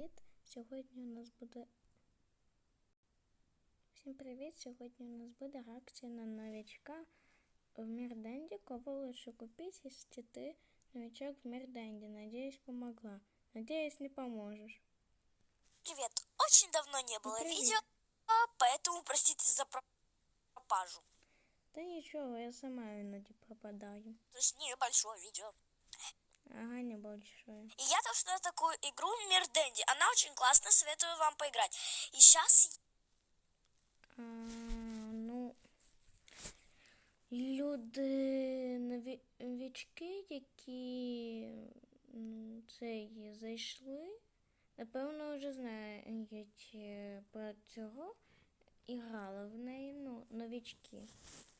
привіт! Сьогодні у нас буде. Всім привіт! Сьогодні у нас буде реакція на новичка в Мірденді. Кого лучше купить, если ты новичок в Мирденде? Надеюсь, помогла. Надеюсь, не поможешь. Привет. Очень давно не было Привет. видео, а, поэтому простите за про- пропажу. Да ничего, я сама іноді пропадаю. То есть небольшое видео. Ага, небольшое. И я нашла такую игру Мир Дэнди. Она очень классная, советую вам поиграть. И сейчас А, ну, люди нові- новічки, які ну, цей зайшли, напевно, вже знають е, про цього і грали в неї, ну, новічки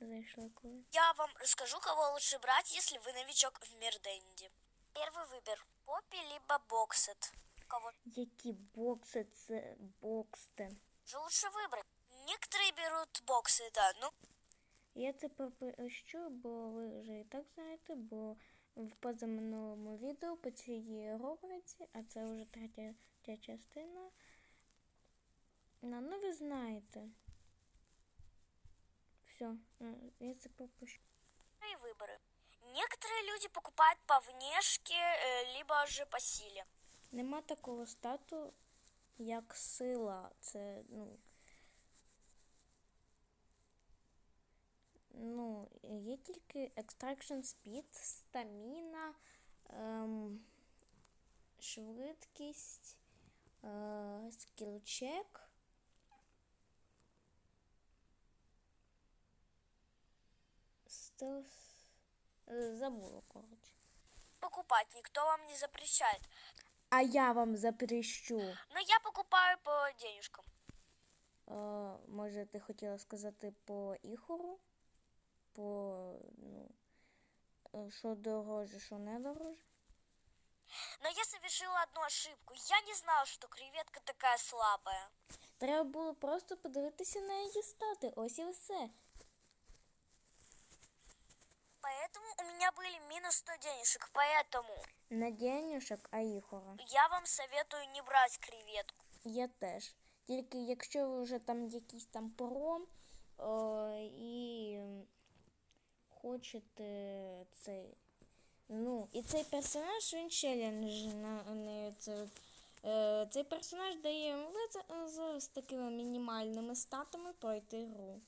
зайшли коли. я вам расскажу, кого лучше брать, если вы новичок в Мир Дэнди. Первый выбор. Поппи либо Боксет. Кого Які бокси це боксте? же лучше выбрать? Некоторые берут боксы, да, ну, Я це пропущу, бо ви вже і так знаєте, бо в позаминулому відео по цій рубриці, а це вже третя ця частина. Ну, ну ви знаєте. Все, я це пропущу. и выборы. Некоторые люди покупают по внешке, э, либо же по силе. Нема такого стату, як сила. Це, ну. Ну, є тільки extraction speed, стаміна, ем, швидкість, е, скілчек. Стелс. Забула, коротше. Покупать никто вам не запрещает. А я вам запрещу. Но я покупаю по денежкам. Е, може, ти хотіла сказати по іхору? По, ну, е, що дороже, що не дороже? Но я совершила одну ошибку. Я не знала, что креветка такая слабая. Треба було просто подивитися на її стати. Ось і все. Поэтому у меня были минус 100 денежек. Поэтому Не денюшок, а іхора. я вам советую не брать креветку. Я теж. Тільки якщо ви вже там якийсь там про е, і м, хочете цей. Ну, і цей персонаж він челендж на не це. Е, цей персонаж дає можливість з, з такими мінімальними статами пройти гру.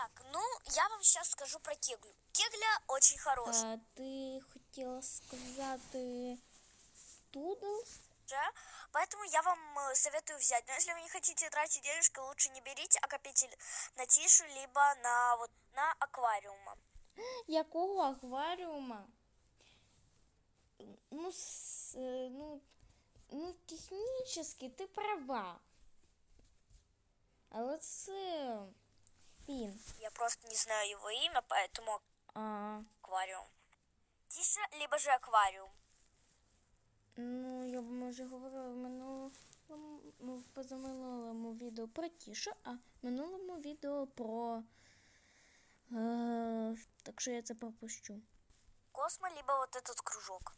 Так, ну, я вам сейчас скажу про кеглю. Кегля очень хорошая. А, ти хотіла сказати Тудлс? Поэтому я вам э, советую взять. Но если вы не хотите тратить денежки, лучше не берите, а копите на тишу, либо на вот на аквариума. Якого акваріума? Ну, с, е, ну, ну, технічно ти права. Але це він. Я просто не знаю его имя, поэтому А, аквариум. Тиша, либо же аквариум. ну, я б може говорила в минулому ну, в позаминулому відео про тішу, а в минулому відео про. Е, так що я це пропущу. Космо, либо вот этот кружок.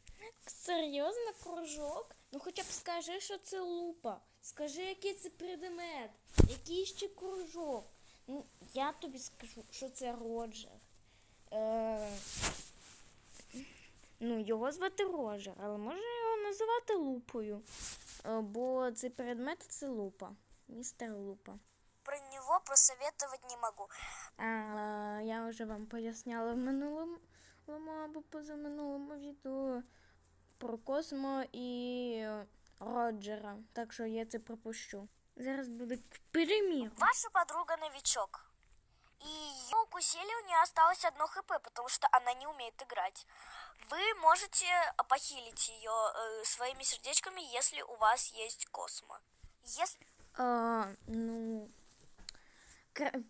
Серйозно, кружок? Ну хоча б скажи, що це лупа. Скажи, який це предмет, який ще кружок. Ну, я тобі скажу, що це Роджер. Е, ну, його звати Роджер, але можна його називати лупою. Е, бо цей предмет це лупа. Містер Лупа. Про него просоветовать не могу. А, я вже вам поясняла в минулому або позаминулому відео про Космо і Роджера. Так що я це пропущу. Зараз буде перемір. Ваша подруга новичок. И ее укусили, у нее осталось одно хп, потому что она не умеет играть. Вы можете похилить ее э, своими сердечками, если у вас есть космо. Если А, ну,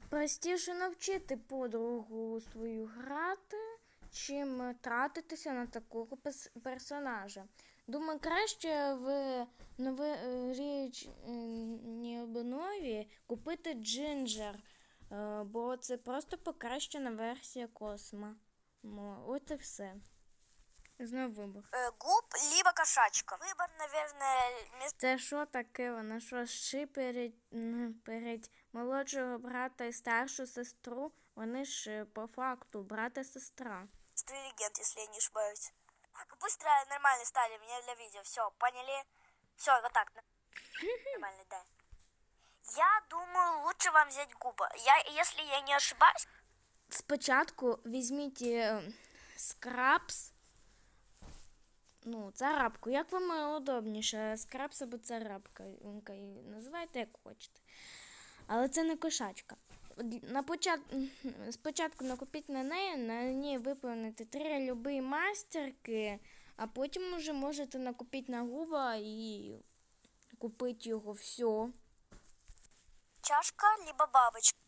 простіше навчити подругу свою грати, чим тратитися на такого персонажа. Думаю, краще в новій обнові купити Джинджер, е, бо це просто покращена версія Косма. Мо, От і все. Знов вибор. Э, губ, либо кошачка. Выбор, наверное. Це що таке? Вона що шиперить м, перед молодшого брата і старшу сестру? Вони ж е, по факту брат і сестра. легенд, если я не ошибаюсь. Быстро нормально стали меня для видео. Все, поняли? Все, вот так. Нормально, да. Я думаю, лучше вам взять губы. Я, если я не ошибаюсь, Спочатку візьміть е, скрабс. Ну, царапку. Як вам удобніше? Скрабс або царапка. Називайте як хочете. Але це не кошачка. На почат... Спочатку накупіть на неї, на ній виповнити три любі мастерки, а потім вже можете накупити на губа і купити його все. чашка, либо бабочка.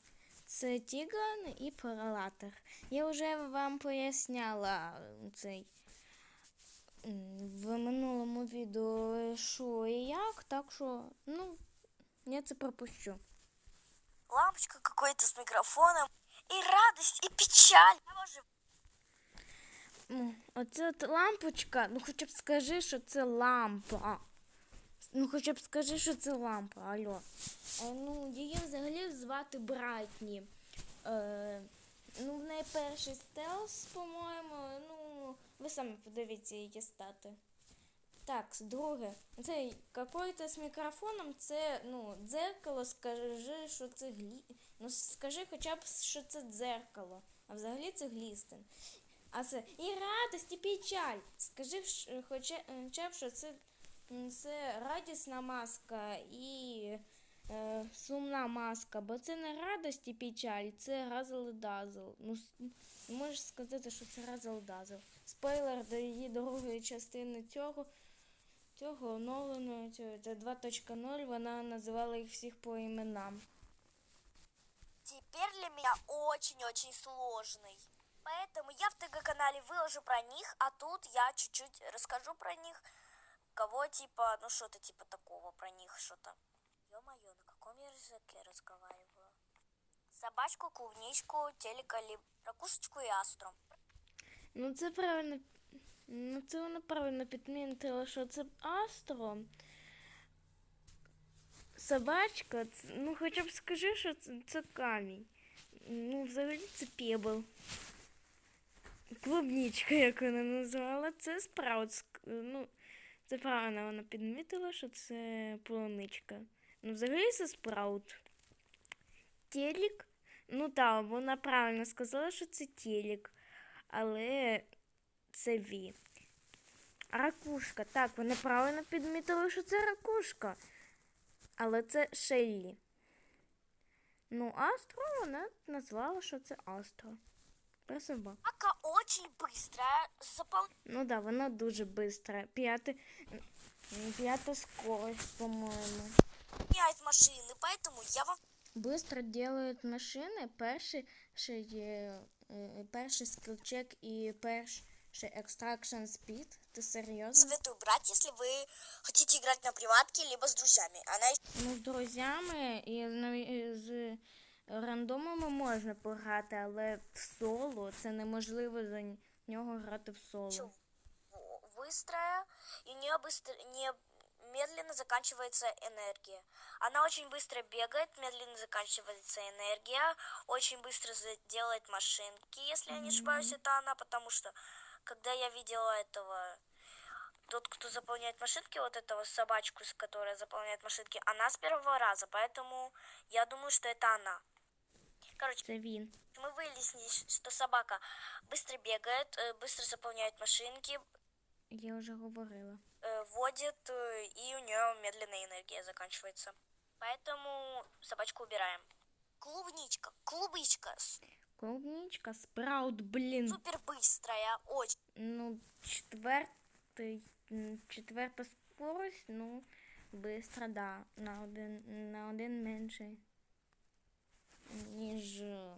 Це Тіган і Паралатор. Я вже вам поясняла цей в минулому відео, що і як, так що, ну, я це пропущу. Лампочка какой-то с микрофоном. И радость, и печаль. Оце от лампочка, ну хоча б скажи, що це лампа. Ну, хоча б скажи, що це лампа, алло. Е, ну, її взагалі звати Брайтні. Е, ну, в неї перший стелс, по-моєму. Ну, ви самі подивіться її стати. Так, друге. Це какой-то з мікрофоном, це, ну, дзеркало, скажи, що це глі... Ну, скажи хоча б, що це дзеркало. А взагалі це глістин. А це і радість, і печаль. Скажи хоча, хоча б, що це, це радісна маска і е, сумна маска, бо це не радість і печаль, це разл і дазл. Ну, можеш сказати, що це разл дазл. Спойлер до її другої частини цього. Цього оновленого цього це 2.0, вона називала їх всіх по іменам. Теперь для меня очень-очень сложный. Поэтому я в ТГ-канале выложу про них, а тут я чуть-чуть расскажу про них. Кого типа, ну что-то типа такого про них, что-то. Ё-моё, на каком я языке разговариваю? Собачку, клубничку, телека, либо ракушечку и астру. Ну, це правильно. Ну, це вона правильно підмітила, що це астро. Собачка, це- ну хоча б скажи, що це, це камінь. Ну, взагалі це пебл. Клубнічка, як вона назвала, це Спраутск. Ну, це правильно вона підмітила, що це полуничка. Ну, взагалі це спраут. Телік. Ну так, вона правильно сказала, що це телік. Але це Ві. Ракушка. Так, вони правильно підмітили, що це ракушка. Але це Шеллі. Ну, Астро вона назвала, що це Астро. Про собак. Ака очень быстрая, запол... Ну да, вона дуже бистра. П'ята, м, п'ята скорость, по-моєму. меняет машины, поэтому я вам Быстро делають машини. Перший ще є, е, перший скілчек і перший extraction speed. Ти серйозно? советую брать, если вы хотите играть на приватке, либо с друзьями. Она Ну, з друзями і з, нові- з рандомами можна пограти, але в соло це неможливо за нього грати в соло. быстрая, и у нее быстро, не медленно заканчивается энергия. Она очень быстро бегает, медленно заканчивается энергия, очень быстро делает машинки, если я не ошибаюсь, это она, потому что когда я видела этого, тот, кто заполняет машинки, вот этого собачку, с которой заполняет машинки, она с первого раза, поэтому я думаю, что это она. Короче, Це він. мы выяснили, что собака быстро бегает, э, быстро заполняет машинки, Я вже говорила. э, водит, э, и у нее медленная энергия заканчивается. Поэтому собачку убираем. Клубничка, клубничка, Клубничка, спраут, блін. супер быстрая, очень. Ну, четвертий, м, четверта скорость, ну, бистра, да. На один, на один менше, ніж, е,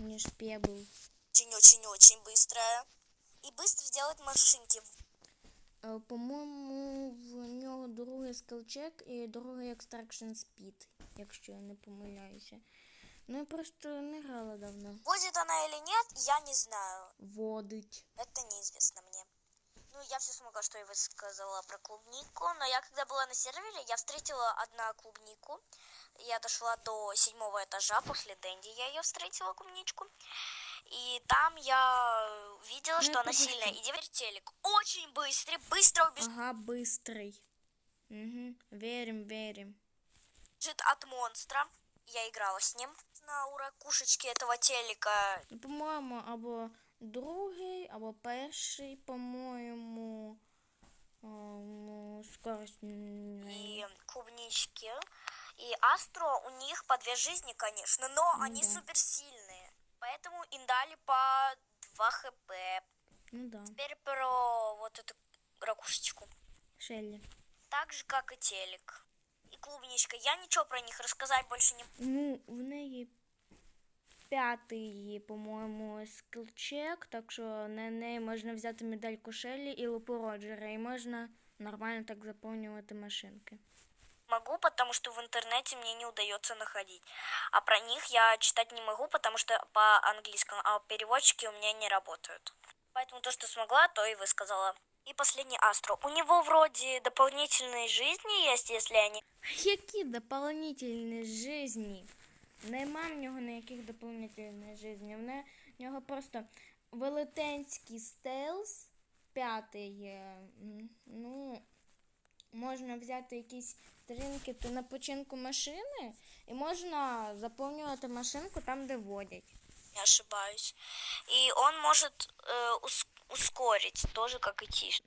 ніж пебл. Очень-очень-очень быстрая. И быстро делает машинки. Е, По-моєму, в нього другий скелчек і другий extraction speed, якщо я не помиляюся. Ну я просто не грала давно. Будет она или нет, я не знаю. Водить. Это неизвестно мне. Ну, я все смогла, что я высказала про клубнику. Но я, когда была на сервере, я встретила одну клубнику. Я дошла до седьмого этажа. После Дэнди я ее встретила, клубничку. И там я видела, Ну, что она пропущу. сильная. И теперь телек очень быстрый, быстро убежит Ага, быстрый. Угу. Верим, верим. от монстра Я играла с ним на уракушечке этого телека. Ну, по-моєму, або другий, або перший, по-моєму. а, ну, скорость. м, и клубнички. И Астро, у них по две жизни, конечно, но Ну они да. суперсильные. Поэтому им дали по 2 хп. Ну да. Теперь про вот эту ракушечку. Шеллі. Так же, как и телек. И клубничка. Я ничего про них рассказать больше не Ну, в неї п'ятий, по-моєму, скілчек, так що на неї можна взяти медальку Шеллі і лупу Роджера, і можна нормально так заповнювати машинки. могу, потому что в интернете мне не удается находить. А про них я читать не могу, потому что по-английскому, а переводчики у меня не работают. Поэтому то, что смогла, то и высказала. И последний Астро. У него вроде дополнительные жизни есть, если они... Які дополнительні жизні? Нема в нього ніяких дополнительних жизней. В нього просто велетенський стелс, п'ятий. е, Ну, можна взяти якісь тринкети на починку машини, і можна заповнювати машинку там, де водять. Не ошибаюсь. И он может э, ус- ускорить, тоже как и Тиш.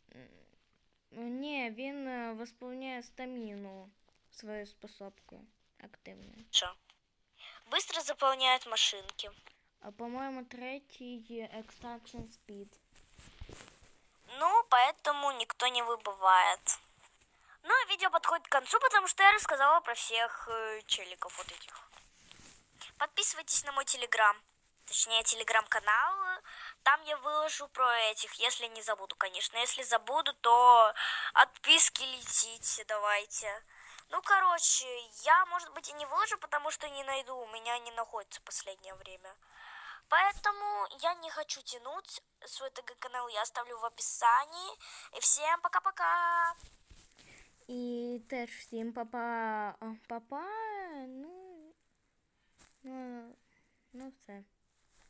Ну, Ні, він е, восполняє стаміну своєю способкою активною. Быстро заполняет машинки. А по-моєму, третій Extraction Speed. Ну, поэтому никто не выбывает. Ну, а видео подходит к концу, потому что я рассказала про всех э, челиков вот этих. Подписывайтесь на мой телеграм. Точнее, телеграм-канал. там я выложу про этих, если не забуду, конечно. Если забуду, то отписки летите, давайте. Ну, короче, я, может быть, и не выложу, потому что не найду. У меня не находится последнее время. Поэтому я не хочу тянуть. Свой ТГ-канал я оставлю в описании. И всем пока-пока! І теж всім папа. а, Папа, ну. Ну, ну все.